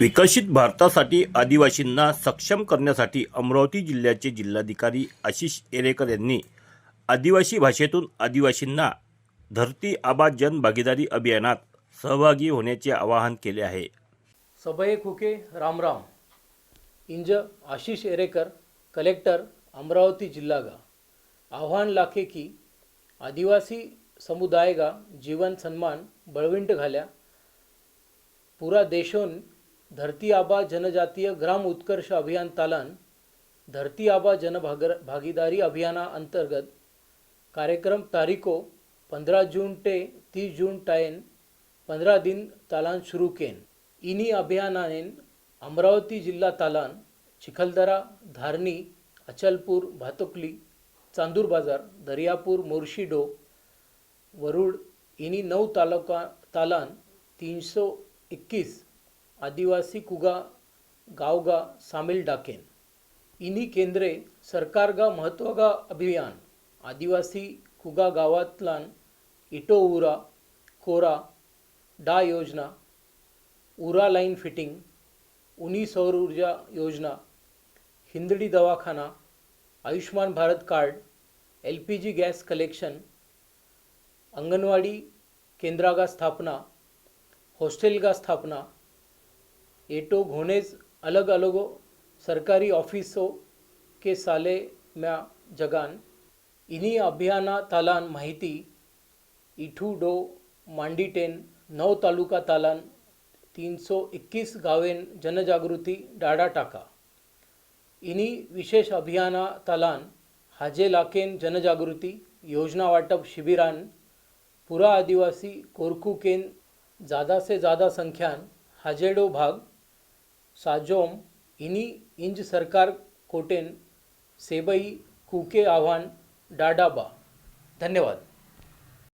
विकसित भारतासाठी आदिवासींना सक्षम करण्यासाठी अमरावती जिल्ह्याचे जिल्हाधिकारी आशिष एरेकर यांनी आदिवासी भाषेतून आदिवासींना धरती आबा जनभागीदारी अभियानात सहभागी होण्याचे आवाहन केले आहे. सभये खुके रामराम इंज आशिष एरेकर कलेक्टर अमरावती जिल्हा गा आव्हान लाखे की आदिवासी समुदाय गा जीवन सन्मान बळविंट घाल्या. पुरा देशोन धरती आबा जनजातीय ग्राम उत्कर्ष अभियान तालान धरती आबा जनभागर भागीदारी अभियाना अंतर्गत कार्यक्रम तारीखो पंधरा जून ते तीस जून टायन पंधरा दिन तालान सुरू केन. इनी अभियानाने अमरावती जिल्हा तालान चिखलदरा धारणी अचलपूर भातुकली चांदूर बाजार दर्यापूर मोर्शिडो वरुड इनी नऊ तालुका तालान तीनशे इक्कीस आदिवासी कुगा गावगा सामील डाकेन. इनी केंद्रे सरकारगा महत्वगा अभियान आदिवासी कुगा गावातलान इटो उरा कोरा डा योजना उरा लाईन फिटिंग उनी सौर ऊर्जा योजना हिंदडी दवाखाना Ayushman Bharat card L P G gas collection anganwadi केंद्रागा स्थापना हॉस्टेलगा स्थापना एटो घोनेज अलग अलग सरकारी ऑफिसों के साले म्या जगान. इन्हीं अभियाना तालान माहिती इठू डो मांडीटेन नौ तालुका तालान तीनशे एकवीस गावेन जनजागृती डाडा टाका. इनी विशेष अभियाना तालान हाजे लाखेन जनजागृती योजना वाटप शिबिरान पुरा आदिवासी कोरकू ज़्यादा से ज़्यादा संख्यान हाजेडो भाग साजोम इनी इंज सरकार कोटेन सेबई कुके आव्हान डाडाबा. धन्यवाद.